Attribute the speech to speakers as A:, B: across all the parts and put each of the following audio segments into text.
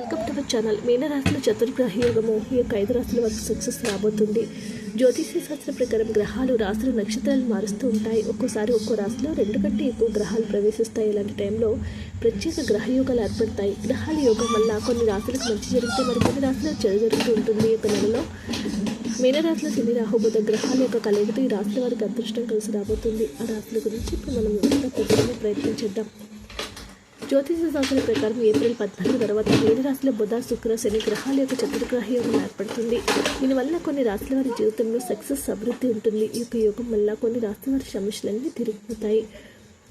A: Welcome to our channel మీనరాశిలో చతుర్గ్రహ యోగము. ఈ యొక్క ఐదు రాశుల వరకు సక్సెస్ రాబోతుంది. జ్యోతిష్య శాస్త్రం ప్రకారం గ్రహాలు రాశులు నక్షత్రాలు మారుస్తూ ఉంటాయి. ఒక్కోసారి ఒక్కో రాశిలో రెండు కంటే ఎక్కువ గ్రహాలు ప్రవేశిస్తాయి. ఇలాంటి టైంలో ప్రత్యేక గ్రహ యోగాలు ఏర్పడతాయి. గ్రహాల యోగం వల్ల కొన్ని రాశులకు మంచి జరిగితే మరి కొన్ని రాశులకు చెడు జరుగుతూ ఉంటుంది. ఈ యొక్క నెలలో మీనరాశిలో శని రాహు గ్రహాల యొక్క కలయికతో ఈ రాశుల వారికి అదృష్టం కలిసి రాబోతుంది. ఆ రాశుల గురించి ఇప్పుడు మనం వివరంగా ప్రయత్నం చేద్దాం. జ్యోతిష శాస్త్రం ప్రకారం ఏప్రిల్ పద్నాలుగు తర్వాత ఏడు రాశుల బుధ శుక్ర శని గ్రహాల యొక్క చతుర్గ్రహ యోగం ఏర్పడుతుంది. దీనివల్ల కొన్ని రాశుల వారి జీవితంలో సక్సెస్ అభివృద్ధి ఉంటుంది. ఈ యొక్క యోగం వల్ల కొన్ని రాశుల వారి సమస్యలన్నీ తిరిగిపోతాయి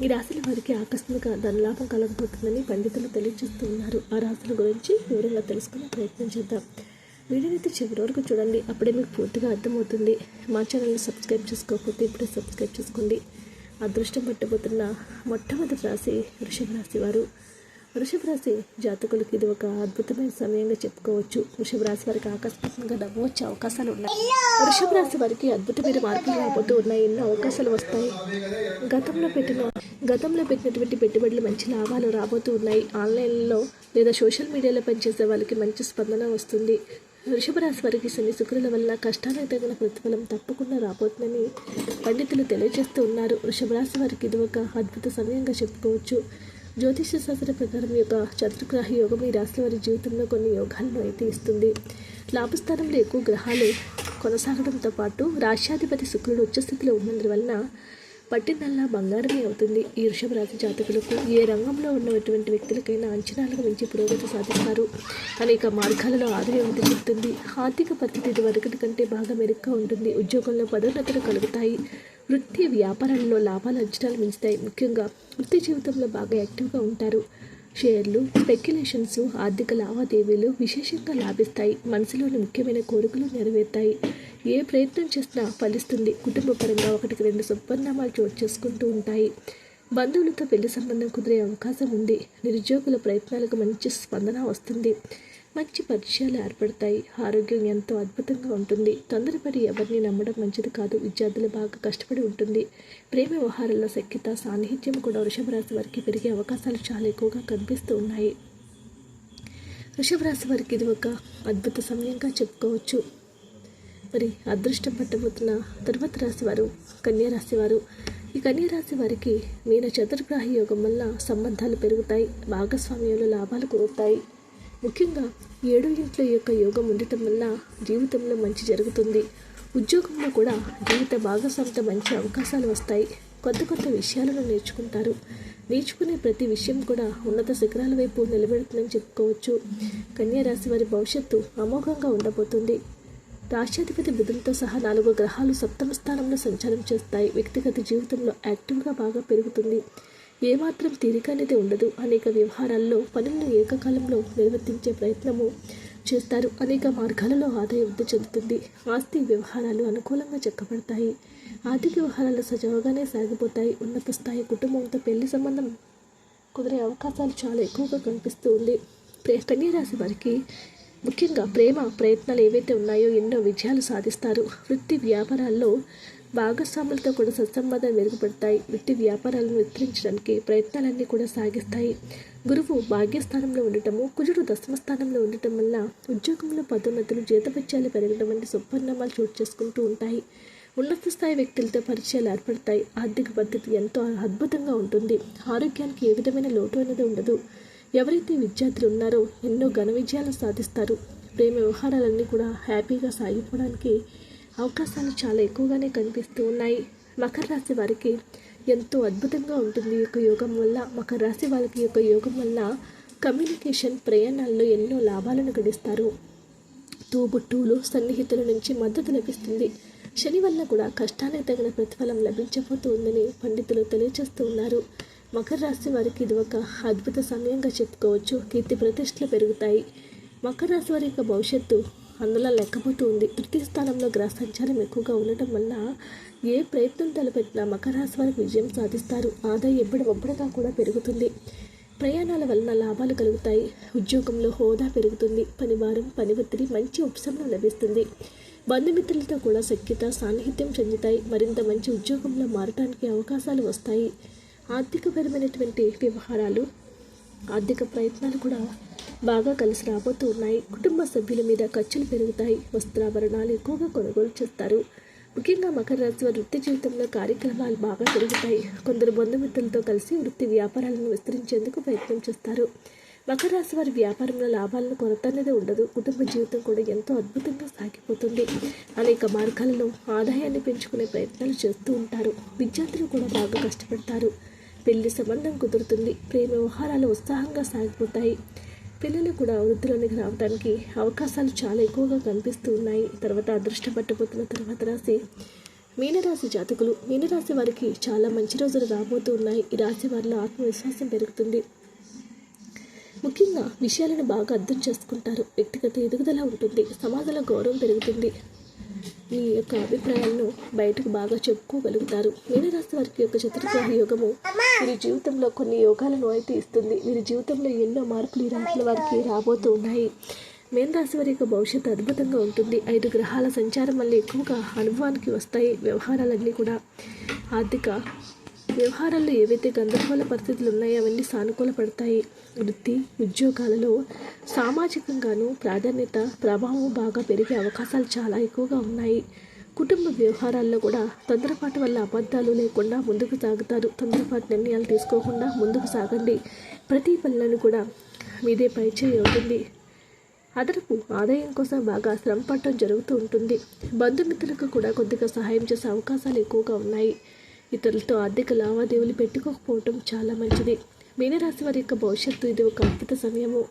A: ఈ రాశుల వారికి ఆకస్మిక ధనలాభం కలగబోతుందని పండితులు తెలియజేస్తున్నారు ఆ రాశుల గురించి వివరంగా తెలుసుకునే ప్రయత్నం చేద్దాం. వీడియోనైతే చివరి వరకు చూడండి. అప్పుడే మీకు పూర్తిగా అర్థమవుతుంది. మా ఛానల్ని సబ్స్క్రైబ్ చేసుకోకపోతే ఇప్పుడే సబ్స్క్రైబ్ చేసుకోండి. అదృష్టం పట్టబోతున్న మొట్టమొదటి రాశి వృషభ రాశి వారు. వృషభ రాశి జాతకులకి ఇది ఒక అద్భుతమైన సమయంగా చెప్పుకోవచ్చు. వృషభ రాశి వారికి ఆకస్మికంగా డబ్బు వచ్చే అవకాశాలు ఉన్నాయి. వృషభ రాశి వారికి అద్భుతమైన మార్పులు రాబోతూ ఉన్నాయి. ఎన్నో అవకాశాలు వస్తాయి. గతంలో పెట్టిన గతంలో పెట్టినటువంటి పెట్టుబడులు మంచి లాభాలు రాబోతూ ఉన్నాయి. ఆన్లైన్లో లేదా సోషల్ మీడియాలో పనిచేసే వాళ్ళకి మంచి స్పందన వస్తుంది. వృషభరాశి వారికి శని శుక్రుల వల్ల కష్టాలకు తగిన ప్రతిఫలం తప్పకుండా రాబోతుందని పండితులు తెలియజేస్తూ ఉన్నారు. వృషభరాశి వారికి ఇది ఒక అద్భుత సమయంగా చెప్పుకోవచ్చు. జ్యోతిష శాస్త్ర ప్రకారం యొక్క చతుర్గ్రహ యోగం ఈ రాశి వారి జీవితంలో కొన్ని యోగాలను అయితే ఇస్తుంది. లాభస్థానంలో ఎక్కువ గ్రహాలు కొనసాగడంతో పాటు రాష్ట్రాధిపతి శుక్రుడు ఉచ్చస్థితిలో ఉన్నందువలన పట్టినల్లా బంగారమే అవుతుంది. ఈ వృషభ రాశి జాతకులకు ఏ రంగంలో ఉన్నటువంటి వ్యక్తులకైనా అంచనాలకు మించి పురోగతి సాధిస్తారు. అనేక మార్గాలలో ఆదాయం వృద్ధి చెందుతుంది ఆర్థిక పరిస్థితి ఇదివరకటి కంటే బాగా మెరుగ్గా ఉంటుంది. ఉద్యోగంలో పదోన్నతులు కలుగుతాయి. వృత్తి వ్యాపారాల్లో లాభాలు అంచనాలు మించుతాయి. ముఖ్యంగా వృత్తి జీవితంలో బాగా యాక్టివ్గా ఉంటారు. షేర్లు స్పెక్యులేషన్స్ ఆర్థిక లావాదేవీలు విశేషంగా లాభిస్తాయి. మనసులోని ముఖ్యమైన కోరికలు నెరవేరుతాయి. ఏ ప్రయత్నం చేసినా ఫలిస్తుంది. కుటుంబపరంగా ఒకటికి రెండు సుపరిణామాలు చోటు చేసుకుంటూ ఉంటాయి. బంధువులతో పెళ్ళి సంబంధం కుదిరే అవకాశం ఉంది. నిరుద్యోగుల ప్రయత్నాలకు మంచి స్పందన వస్తుంది. మంచి పరిచయాలు ఏర్పడతాయి. ఆరోగ్యం ఎంతో అద్భుతంగా ఉంటుంది. తొందరపడి ఎవరిని నమ్మడం మంచిది కాదు. విద్యార్థులు బాగా కష్టపడి ఉంటుంది. ప్రేమ వ్యవహారాల్లో సఖ్యత సాన్నిహిత్యం కూడా వృషభ రాశి వారికి పెరిగే అవకాశాలు చాలా ఎక్కువగా కనిపిస్తూ ఉన్నాయి. వృషభ రాశి వారికి ఇది ఒక అద్భుత సమయంగా చెప్పుకోవచ్చు. మరి అదృష్టం పట్టబోతున్న తర్వాత రాశి వారు కన్యారాశి వారు ఈ కన్యారాశి వారికి మీన చతుర్గ్రహ యోగం వల్ల సంబంధాలు పెరుగుతాయి భాగస్వామ్యంలో లాభాలు కురుతాయి. ముఖ్యంగా ఏడో ఇంట్లో యొక్క యోగం ఉండటం వల్ల జీవితంలో మంచి జరుగుతుంది. ఉద్యోగంలో కూడా జీవిత భాగస్వామితో మంచి అవకాశాలు వస్తాయి. కొత్త కొత్త విషయాలను నేర్చుకుంటారు. నేర్చుకునే ప్రతి విషయం కూడా ఉన్నత శిఖరాల వైపు నిలబెడుతుందని చెప్పుకోవచ్చు. కన్యారాశి వారి భవిష్యత్తు అమోఘంగా ఉండబోతుంది. రాష్ట్రాధిపతి బుధులతో సహా నాలుగు గ్రహాలు సప్తమ స్థానంలో సంచారం చేస్తాయి. వ్యక్తిగత జీవితంలో యాక్టివ్గా బాగా పెరుగుతుంది. ఏమాత్రం తీరిక అనేది ఉండదు. అనేక వ్యవహారాల్లో పనులను ఏకకాలంలో నిర్వర్తించే ప్రయత్నము చేస్తారు. అనేక మార్గాలలో ఆదాయం వృద్ధి చెందుతుంది. ఆస్తి వ్యవహారాలు అనుకూలంగా చెక్కబడతాయి. ఆర్థిక వ్యవహారాలు సజావుగానే సాగిపోతాయి. ఉన్నత స్థాయి కుటుంబంతో పెళ్ళి సంబంధం కుదిరే అవకాశాలు చాలా ఎక్కువగా కనిపిస్తూ ఉంది. కన్యా రాశి వారికి ముఖ్యంగా ప్రేమ ప్రయత్నాలు ఏవైతే ఉన్నాయో ఎన్నో విజయాలు సాధిస్తారు. వృత్తి వ్యాపారాల్లో భాగస్వాములతో కూడా సత్సంబంధాలు మెరుగుపడతాయి. వృత్తి వ్యాపారాలను విస్తరించడానికి ప్రయత్నాలన్నీ కూడా సాగిస్తాయి. గురువు భాగ్యస్థానంలో ఉండటము కుజుడు దశమ స్థానంలో ఉండటం వల్ల ఉద్యోగంలో పదోన్నతులు జీతభత్యాలు పెరగడం వంటి సుపరిణామాలు చోటు చేసుకుంటూ ఉంటాయి. ఉన్నత స్థాయి వ్యక్తులతో పరిచయాలు ఏర్పడతాయి. ఆర్థిక పద్ధతి ఎంతో అద్భుతంగా ఉంటుంది. ఆరోగ్యానికి ఏ విధమైన లోటు అనేది ఉండదు. ఎవరైతే విద్యార్థులు ఉన్నారో ఎన్నో ఘన విజయాలు సాధిస్తారు. ప్రేమ వ్యవహారాలన్నీ కూడా హ్యాపీగా సాగిపోవడానికి అవకాశాలు చాలా ఎక్కువగానే కనిపిస్తూ ఉన్నాయి. మకర రాశి వారికి ఎంతో అద్భుతంగా ఉంటుంది ఈ యొక్క యోగం వల్ల. మకర రాశి వారికి యొక్క యోగం వల్ల కమ్యూనికేషన్ ప్రయాణాల్లో ఎన్నో లాభాలను గడిస్తారు. తోబుట్టువులు సన్నిహితుల నుంచి మద్దతు లభిస్తుంది. శని వల్ల కూడా కష్టానికి తగిన ప్రతిఫలం లభించబోతుందని పండితులు తెలియజేస్తూ ఉన్నారు. మకర రాశి వారికి ఇది ఒక అద్భుత సమయంగా చెప్పుకోవచ్చు. కీర్తి ప్రతిష్టలు పెరుగుతాయి. మకర రాశి వారి యొక్క భవిష్యత్తు అందులో లెక్కపోతూ ఉంది తృతీయ స్థానంలో గ్రహ సంచారం ఎక్కువగా ఉండటం వల్ల ఏ ప్రయత్నం తలపెట్టినా మకర రాశి వారికి విజయం సాధిస్తారు. ఆదాయం ఎప్పుడు ఒబ్బడగా కూడా పెరుగుతుంది. ప్రయాణాల వలన లాభాలు కలుగుతాయి. ఉద్యోగంలో హోదా పెరుగుతుంది. పనివారం పని ఒత్తిడి మంచి ఉపశమనం లభిస్తుంది. బంధుమిత్రులతో కూడా సఖ్యత సాన్నిహిత్యం చెందుతాయి. మరింత మంచి ఉద్యోగంలో మారటానికి అవకాశాలు వస్తాయి. ఆర్థికపరమైనటువంటి వ్యవహారాలు ఆర్థిక ప్రయత్నాలు కూడా బాగా కలిసి రాబోతూ ఉన్నాయి. కుటుంబ సభ్యుల మీద ఖర్చులు పెరుగుతాయి. వస్త్రాభరణాలు ఎక్కువగా కొనుగోలు చేస్తారు. ముఖ్యంగా మకర రాశి వారి వృత్తి జీవితంలో కార్యక్రమాలు బాగా పెరుగుతాయి కొందరు బంధుమిత్రులతో కలిసి వృత్తి వ్యాపారాలను విస్తరించేందుకు ప్రయత్నం చేస్తారు. మకర రాశి వారి వ్యాపారంలో లాభాలను కొరత అనేది ఉండదు. కుటుంబ జీవితం కూడా ఎంతో అద్భుతంగా సాగిపోతుంది. అనేక మార్గాలలో ఆదాయాన్ని పెంచుకునే ప్రయత్నాలు చేస్తూ ఉంటారు. విద్యార్థులు కూడా బాగా కష్టపడతారు. పెళ్ళి సంబంధం కుదురుతుంది. ప్రేమ వ్యవహారాలు ఉత్సాహంగా సాగిపోతాయి. పిల్లలు కూడా వృద్ధిలోనికి రావడానికి అవకాశాలు చాలా ఎక్కువగా కనిపిస్తూ ఉన్నాయి. తర్వాత అదృష్టం పట్టబోతున్న తర్వాత రాశి మీనరాశి జాతకులు. మీనరాశి వారికి చాలా మంచి రోజులు రాబోతూ ఉన్నాయి. ఈ రాశి వారిలో ఆత్మవిశ్వాసం పెరుగుతుంది. ముఖ్యంగా విషయాలను బాగా అర్థం చేసుకుంటారు. వ్యక్తిగత ఎదుగుదల ఉంటుంది. సమాజంలో గౌరవం పెరుగుతుంది. మీ యొక్క అభిప్రాయాలను బయటకు బాగా చెప్పుకోగలుగుతారు. మీనరాశి వారికి యొక్క చతుర్గ్రహ యోగము వీరి జీవితంలో కొన్ని యోగాలను అయితే ఇస్తుంది. వీరి జీవితంలో ఎన్నో మార్పులు ఈ రాశుల వారికి రాబోతూ ఉన్నాయి. మేన రాశి వారి యొక్క భవిష్యత్తు అద్భుతంగా ఉంటుంది. ఐదు గ్రహాల సంచారం వల్ల ఎక్కువగా అనుభవానికి వస్తాయి. వ్యవహారాలన్నీ కూడా ఆర్థిక వ్యవహారాల్లో ఏవైతే గందరగోళ పరిస్థితులు ఉన్నాయో అవన్నీ సానుకూల పడతాయి వృత్తి ఉద్యోగాలలో సామాజికంగాను ప్రాధాన్యత ప్రభావం బాగా పెరిగే అవకాశాలు చాలా ఎక్కువగా ఉన్నాయి. కుటుంబ వ్యవహారాల్లో కూడా తొందరపాటు వల్ల అబద్ధాలు లేకుండా ముందుకు సాగుతారు. తొందరపాటు నిర్ణయాలు తీసుకోకుండా ముందుకు సాగండి. ప్రతి పనులను కూడా మీదే పరిచయం అవుతుంది. అదనపు ఆదాయం కోసం బాగా శ్రమ పడటం జరుగుతూ ఉంటుంది. బంధుమిత్రులకు కూడా కొద్దిగా సహాయం చేసే అవకాశాలు ఎక్కువగా ఉన్నాయి. ఇతరులతో ఆర్థిక లావాదేవీలు పెట్టుకోకపోవటం చాలా మంచిది. మీనరాశి వారి యొక్క భవిష్యత్తు ఇది ఒక అద్భుత సమయము.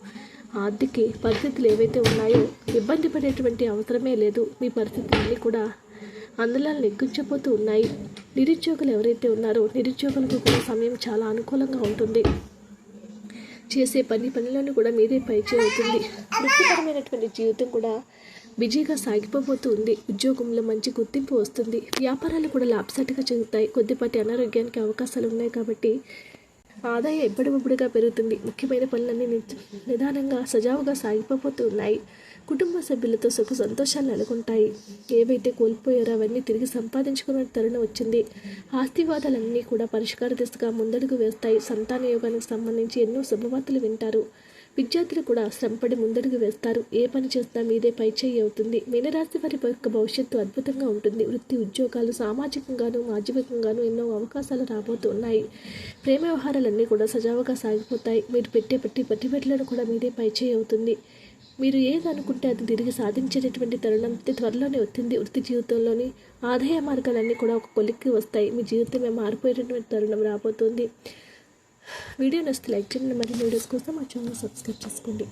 A: ఆర్థిక పరిస్థితులు ఏవైతే ఉన్నాయో ఇబ్బంది పడేటువంటి అవసరమే లేదు. మీ పరిస్థితులన్నీ కూడా ఆందోళనలు ఎక్కించబోతూ ఉన్నాయి. నిరుద్యోగులు ఎవరైతే ఉన్నారో నిరుద్యోగులకు కూడా సమయం చాలా అనుకూలంగా ఉంటుంది. చేసే పని పనిలోనూ కూడా మీదే పైచే అవుతుంది వృత్తిపరమైనటువంటి జీవితం కూడా బిజీగా సాగిపోబోతుంది ఉద్యోగంలో మంచి గుర్తింపు వస్తుంది. వ్యాపారాలు కూడా లాభసాటిగా జరుగుతాయి కొద్దిపాటి అనారోగ్యానికి అవకాశాలు ఉన్నాయి కాబట్టి ఆదాయం ఎప్పటికప్పుడుగా పెరుగుతుంది. ముఖ్యమైన పనులన్నీ ని- నిదానంగా సజావుగా సాగిపోతూ ఉన్నాయి. కుటుంబ సభ్యులతో సుఖ సంతోషాలు నెలకొంటాయి. ఏవైతే కోల్పోయారో అవన్నీ తిరిగి సంపాదించుకునే తరుణం వచ్చింది. ఆస్తివాదాలన్నీ కూడా పరిష్కార దిశగా ముందడుగు వేస్తాయి. సంతాన యోగానికి సంబంధించి ఎన్నో శుభవార్తలు వింటారు. విద్యార్థులు కూడా శ్రమపడి ముందడుగు వేస్తారు. ఏ పని చేస్తా మీదే పైచేయి అవుతుంది. మీనరాశి వారి యొక్క భవిష్యత్తు అద్భుతంగా ఉంటుంది. వృత్తి ఉద్యోగాలు సామాజికంగాను మాధ్యమికంగాను ఎన్నో అవకాశాలు రాబోతున్నాయి. ప్రేమ వ్యవహారాలన్నీ కూడా సజావుగా సాగిపోతాయి. మీరు పెట్టే పట్టి పెట్టుబడులను కూడా మీదే పైచేయి అవుతుంది. మీరు ఏది అనుకుంటే అది తిరిగి సాధించేటటువంటి తరుణం త్వరలోనే వచ్చింది. వృత్తి జీవితంలోని ఆదాయ మార్గాలన్నీ కూడా ఒక కొలిక్కి వస్తాయి. మీ జీవితమే మారిపోయేటటువంటి తరుణం రాబోతుంది. వీడియో నచ్చితే లైక్ చేయండి మరి వీడియోస్ కోసం మా ఛానల్ సబ్స్క్రైబ్ చేసుకోండి.